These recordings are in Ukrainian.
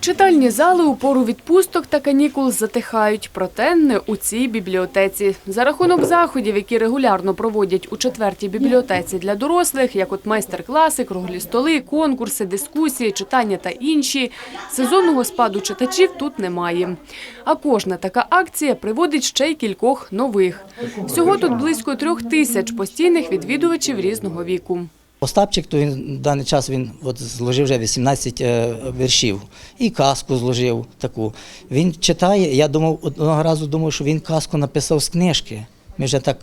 Читальні зали у пору відпусток та канікул затихають, проте не у цій бібліотеці. За рахунок заходів, які регулярно проводять у четвертій бібліотеці для дорослих, як от майстер-класи, круглі столи, конкурси, дискусії, читання та інші, сезонного спаду читачів тут немає. А кожна така акція приводить ще й кількох нових. Всього тут близько трьох тисяч постійних відвідувачів різного віку. Остапчик, то він в даний час він от зложив вже 18 е, віршів і казку зложив таку. Він читає. Я думав, одного разу думав, що він казку написав з книжки. Ми вже так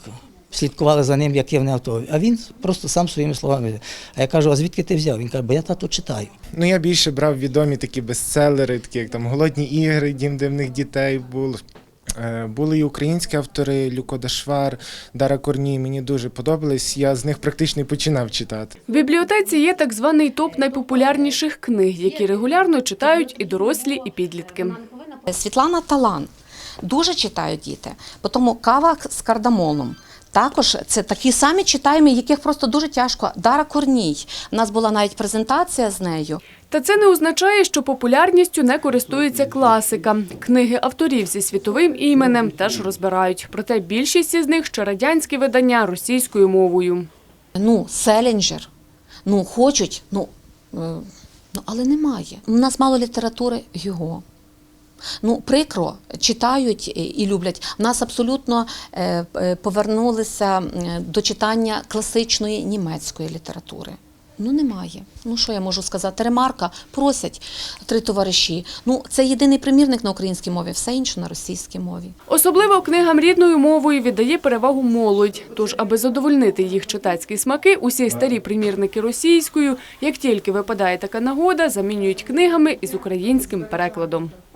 слідкували за ним, як є в авто. А він просто сам своїми словами. А я кажу, а звідки ти взяв? Він каже, бо я тато читаю. Ну, я більше брав відомі такі бестселери, такі як там Голодні ігри, Дім дивних дітей були. Е, Були і українські автори Люко Дашвар, Дара Корній. Мені дуже подобались. Я з них практично і починав читати. В бібліотеці є так званий топ найпопулярніших книг, які регулярно читають і дорослі, і підлітки. Світлана Талан. Дуже читають діти. тому кава з кардамоном. Також це такі самі читаємо, яких просто дуже тяжко. Дара Корній. У нас була навіть презентація з нею. Та це не означає, що популярністю не користується класика. Книги авторів зі світовим іменем теж розбирають. Проте більшість із них ще радянські видання російською мовою. Ну, Селінджер. Ну, хочуть, ну, е, ну але немає. У нас мало літератури його. Ну, прикро, читають і- люблять. У нас абсолютно е, е, повернулися до читання класичної німецької літератури. Ну, немає. Ну, що я можу сказати? Ремарка, просять три товариші. Ну, це єдиний примірник на українській мові, все інше на російській мові. Особливо книгам рідною мовою віддає перевагу молодь. Тож, аби задовольнити їх читацькі смаки, усі старі примірники російською, як тільки випадає така нагода, замінюють книгами із українським перекладом.